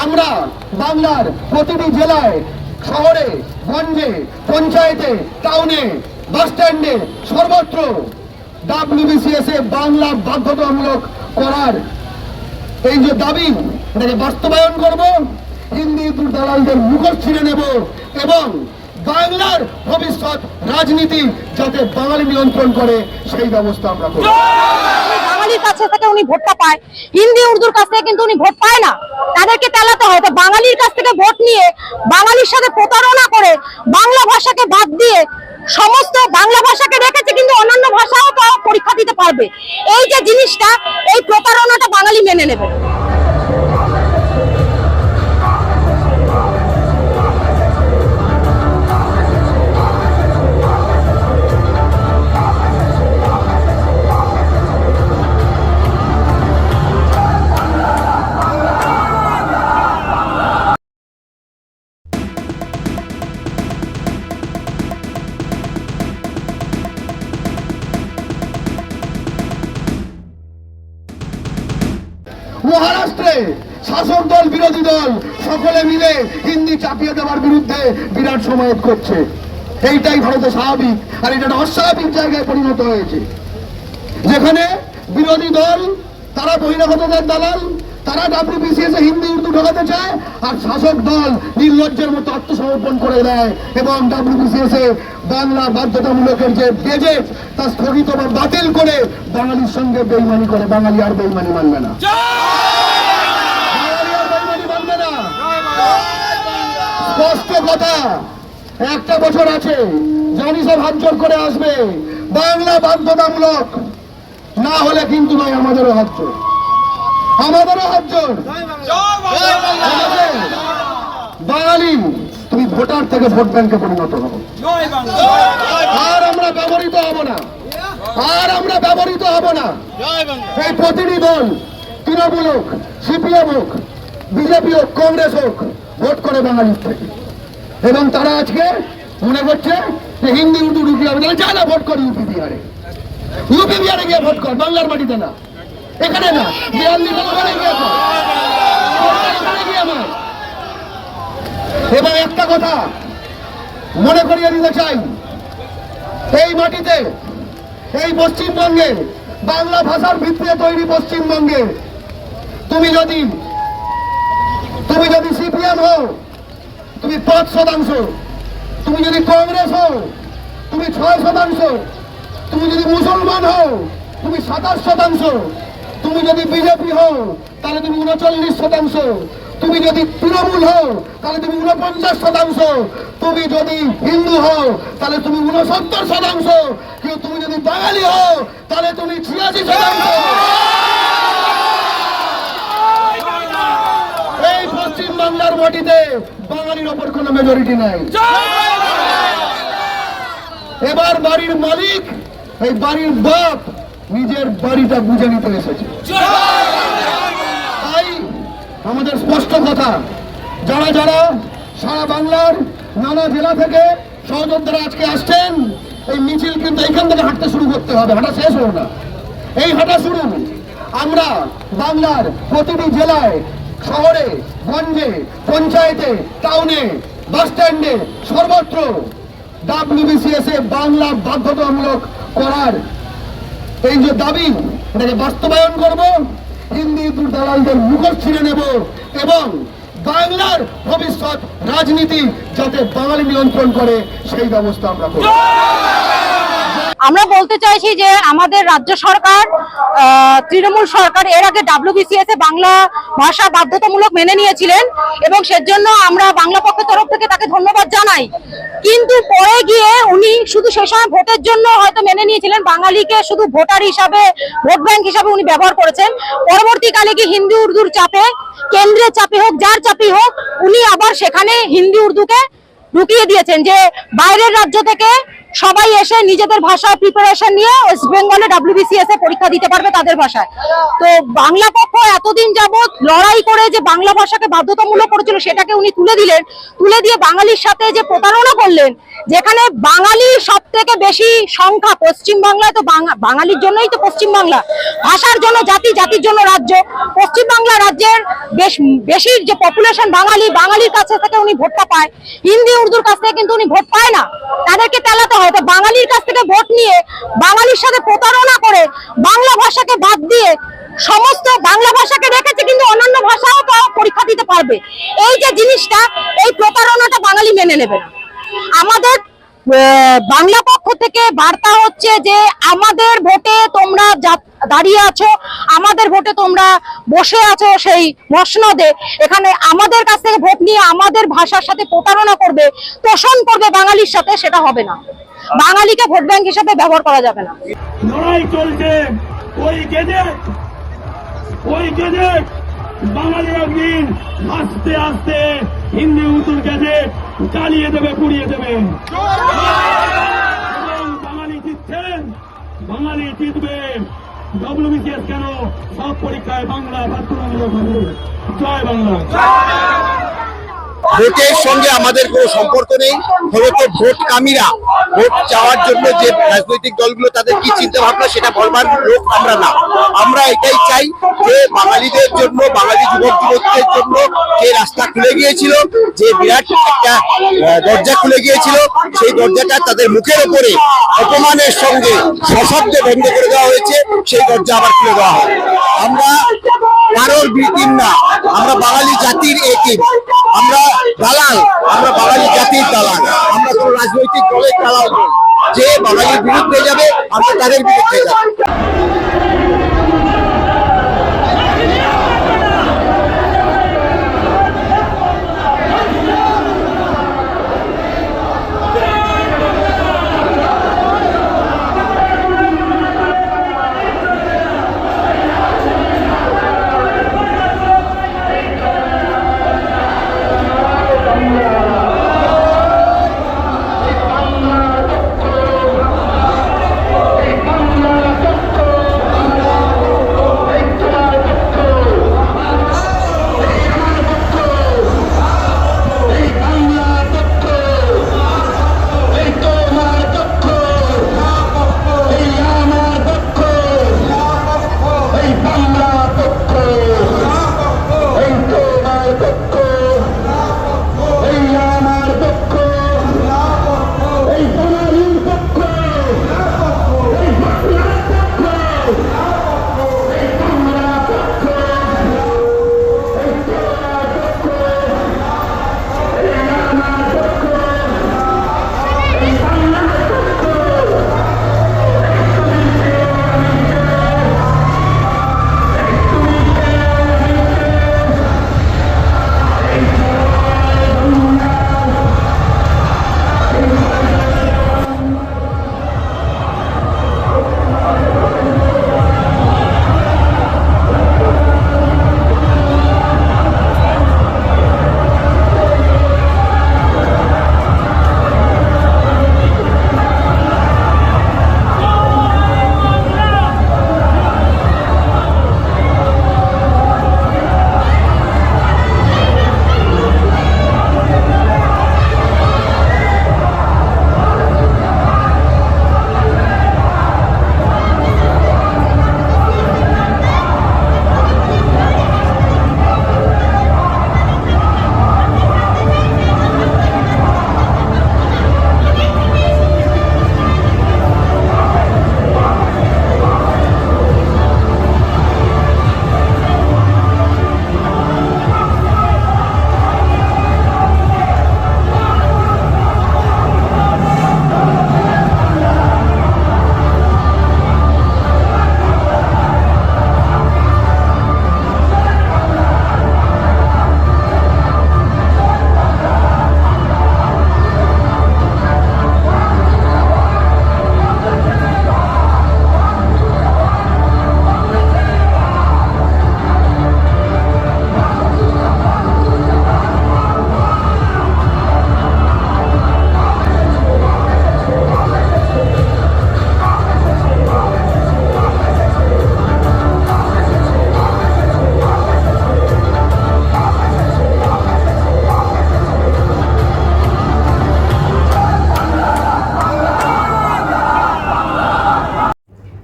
আমরা বাংলার প্রতিটি জেলায়, শহরে, গঞ্জে, পঞ্চায়েতে, টাউনে, বাস স্ট্যান্ডে সর্বত্র ডাব্লিউবিসিএস এ বাংলা বাধ্যতামূলক করার এই যে দাবি, এটাকে বাস্তবায়ন করব, হিন্দি দালালদের মুখোশ ছিঁড়ে নেব এবং বাংলার ভবিষ্যৎ রাজনীতি যাতে বাঙালি নিয়ন্ত্রণ করে, সেই ব্যবস্থা আমরা করব। বাঙালির কাছে থেকে উনি ভোটটা পায়। হিন্দি, উর্দুর কাছ থেকে কিন্তু উনি ভোট পায় না। তাদেরকে তেলাতে হয়। তো বাঙালির কাছ থেকে ভোট নিয়ে বাঙালির সাথে প্রতারণা করে বাংলা ভাষাকে বাদ দিয়ে সমস্ত বাংলা ভাষাকে রেখেছে কিন্তু অন্যান্য ভাষাও তো পরীক্ষা দিতে পারবে। এই যে জিনিসটা, এই প্রতারণাটা বাঙালি মেনে নেবে। মহারাষ্ট্রে শাসক দল, বিরোধী দল, সকলে মিলে হিন্দি চাপিয়ে দেওয়ার বিরুদ্ধে বিরাট সমাবেশ করছে। এইটাই ভারতে স্বাভাবিক, আর এটা অস্বাভাবিক জায়গায় পরিণত হয়েছে। যেখানে বিরোধী দল, তারা বহিরাগতদের দালাল, তারা ডাব্লিউবিসিএস এ হিন্দি, উর্দু ঢোকাতে চায়, আর শাসক দল নির্লজ্জের মতো আত্মসমর্পণ করে দেয় এবং ডাব্লিউবিসিএস এ বাংলা বাধ্যতামূলকের যে বেজেট তা স্থগিত বা বাতিল করে বাঙালির সঙ্গে বেইমানি করে। বাঙালি আর বেইমানি মানবে না বাঙালি আর বেইমানি মানবে না স্পষ্ট কথা। একটা বছর আছে, জানি সব হাত করে আসবে। বাংলা বাধ্যতামূলক না হলে কিন্তু নয় আমাদেরও হাত আমাদেরও হাত বাঙালি, তুমি ভোটার থেকে ভোট ব্যাংকে পরিণত হবে আর আমরা ব্যবহৃত হব না। আর আমরা ব্যবহৃত হব না। এই প্রতিটি দল, তৃণমূল হোক, সিপিএম হোক, বিজেপি হোক, কংগ্রেস হোক ভোট করে বাঙালির থেকে। এবং তারা আজকে মনে করছে যে হিন্দি উর্দু ঢুকি হবে তাহলে যা না ভোট কর ইউপি বিহারে। ইউপি বিহারে গিয়ে ভোট কর, বাংলার মাটিতে না। এখানে না, বিহার ওখানে গিয়ে কর। ওখানে গিয়ে মার। এবং একটা কথা মনে করিয়ে দিতে চাই, এই মাটিতে, এই পশ্চিমবঙ্গে বাংলা ভাষার ভিত্তিতে তৈরি পশ্চিমবঙ্গে, তুমি যদি তুমি যদি সিপিএম হও, তুমি পাঁচ শতাংশ। তুমি যদি কংগ্রেস হও, তুমি ছয় শতাংশ। তুমি যদি মুসলমান হও, তুমি সাতাশ শতাংশ। তুমি যদি বিজেপি হও, তাহলে তুমি উনচল্লিশ শতাংশ। তুমি যদি তৃণমূল হও, তাহলে তুমি উনপঞ্চাশ শতাংশ। তুমি যদি হিন্দু হও, তাহলে তুমি উনসত্তর শতাংশ। কিন্তু তুমি যদি বাঙালি হও, তাহলে তুমি ছিয়াশি শতাংশ এই পশ্চিম বাংলার মাটিতে বাঙালির ওপর কোনো মেজরিটি নাই। এবার বাড়ির মালিক, এই বাড়ির বাপ নিজের বাড়িটা বুঝে নিতে এসেছে। তাই আমাদের স্পষ্ট কথা, যারা যারা সারা বাংলার নানা জেলা থেকে সহযোদ্ধারা আজকে আসছেন, এই মিছিল কিন্তু এইখান থেকে হাঁটতে শুরু করতে হবে, হাঁটা শেষ হলো না। এই হাঁটা শুরু, আমরা বাংলার প্রতিটি জেলায় শহরে, গঞ্জে, পঞ্চায়েতে, টাউনে, বাস স্ট্যান্ডে সর্বত্র ডাব্লিউবিসিএস এ বাংলা বাধ্যতামূলক করার এই যে দাবি, এটাকে বাস্তবায়ন করব, হিন্দি দালালদের মুখোশ ছিঁড়ে নেব এবং বাংলার ভবিষ্যৎ রাজনীতি যাতে বাঙালি নিয়ন্ত্রণ করে, সেই ব্যবস্থা আমরা করব। আমরা বলতে চাইছি যে আমাদের রাজ্য সরকার তৃণমূল সরকার এর আগে ডাব্লিউবিসিএস এ বাংলা ভাষা বাধ্যতামূলক মেনে নিয়েছিলেন এবং সেজন্য আমরা বাংলা পক্ষের তরফ থেকে তাকে ধন্যবাদ জানাই। কিন্তু পরে গিয়ে উনি শুধু সে সময় ভোটের জন্য হয়তো মেনে নিয়েছিলেন। বাঙালিকে শুধু ভোটার হিসাবে, ভোট ব্যাংক হিসাবে উনি ব্যবহার করেছেন। পরবর্তীকালে কি হিন্দি, উর্দুর চাপে, কেন্দ্রের চাপে হোক, যার চাপে হোক, উনি আবার সেখানে হিন্দি, উর্দুকে ঢুকিয়ে দিয়েছেন যে বাইরের রাজ্য থেকে সবাই এসে নিজেদের ভাষায় প্রিপারেশন নিয়ে ওয়েস্ট বেঙ্গলে ডাব্লিউবিসিএস এ পরীক্ষা দিতে পারবে তাদের ভাষায়। তো বাংলা পক্ষ এতদিন যাবৎ লড়াই করে যে বাংলা ভাষাকে বাধ্যতামূলক করেছিল সেটাকে উনি তুলে দিলেন, তুলে দিয়ে বাঙালির সাথে যে প্রতারণা করলেন, যেখানে বাঙালি সব থেকে বেশি সংখ্যা পশ্চিম বাংলায় তো বাঙা- বাঙালির জন্যই তো পশ্চিম বাংলা ভাষার জন্য, জাতি, জাতির জন্য রাজ্য। পশ্চিম বাংলা রাজ্যের বেশ, বেশি যে পপুলেশন বাঙালি, বাঙালির কাছে থেকে উনি ভোটটা পায়। হিন্দি, উর্দুর কাছ থেকে কিন্তু উনি ভোট পায় না। তাদেরকে তেলাতে হয় বাঙালির কাছ থেকে ভোট নিয়ে বাঙালির সাথে প্রতারণা করে বাংলা ভাষাকে বাদ দিয়ে সমস্ত বাংলা ভাষাকে রেখেছে, কিন্তু অন্যান্য ভাষাও তো পরীক্ষা দিতে পারবে। এই যে জিনিসটা, এই প্রতারণাটা বাঙালি মেনে নেবে না। আমাদের বাংলা পক্ষ থেকে বার্তা হচ্ছে যে আমাদের ভোটে তোমরা দাঁড়িয়ে আছো, আমাদের ভোটে তোমরা বসে আছো সেই মসনদে। এখানে আমাদের কাছ থেকে ভোট নিয়ে আমাদের ভাষার সাথে প্রতারণা করবে, তোষণ করবে বাঙালির সাথে, সেটা হবে না। বাঙালিকে ভোট ব্যাংক হিসাবে ব্যবহার করা যাবে না। লড়াই চলছে, ওই গেজেট ওই গেজেট বাঙালি একদিন আস্তে আস্তে হিন্দি উর্দুর গেজেট চালিয়ে দেবে, পুড়িয়ে দেবে। বাঙালি জিতছেন, বাঙালি জিতবে। কেন সব পরীক্ষায় বাংলা বাধ্যতামূলক হবে? জয় বাংলা। ভোটের সঙ্গে আমাদের কোনো সম্পর্ক নেই। মূলত ভোট কামীরা ভোট চাওয়ার জন্য যে রাজনৈতিক দলগুলো তাদের কি চিন্তা ভাবনা সেটা বলবার লোক আমরা না। আমরা এটাই চাই যে বাঙালিদের জন্য, বাঙালি যুবক যুবতীদের জন্য যে রাস্তা খুলে গিয়েছিল, যে বিরাট একটা দরজা খুলে গিয়েছিল, সেই দরজাটা তাদের মুখের ওপরে অপমানের সঙ্গে সশব্দে বন্ধ করে দেওয়া হয়েছে, সেই দরজা আবার খুলে দেওয়া হয়। আমরা কারোর বিটিম না, আমরা বাঙালি জাতির একিম আমরা দালাল, আমরা বাঙালি জাতির দালাল, আমরা কোন রাজনৈতিক দলের দালাল যে বাঙালির বিরুদ্ধে যাবে, আমরা তাদের বিরুদ্ধে যাব।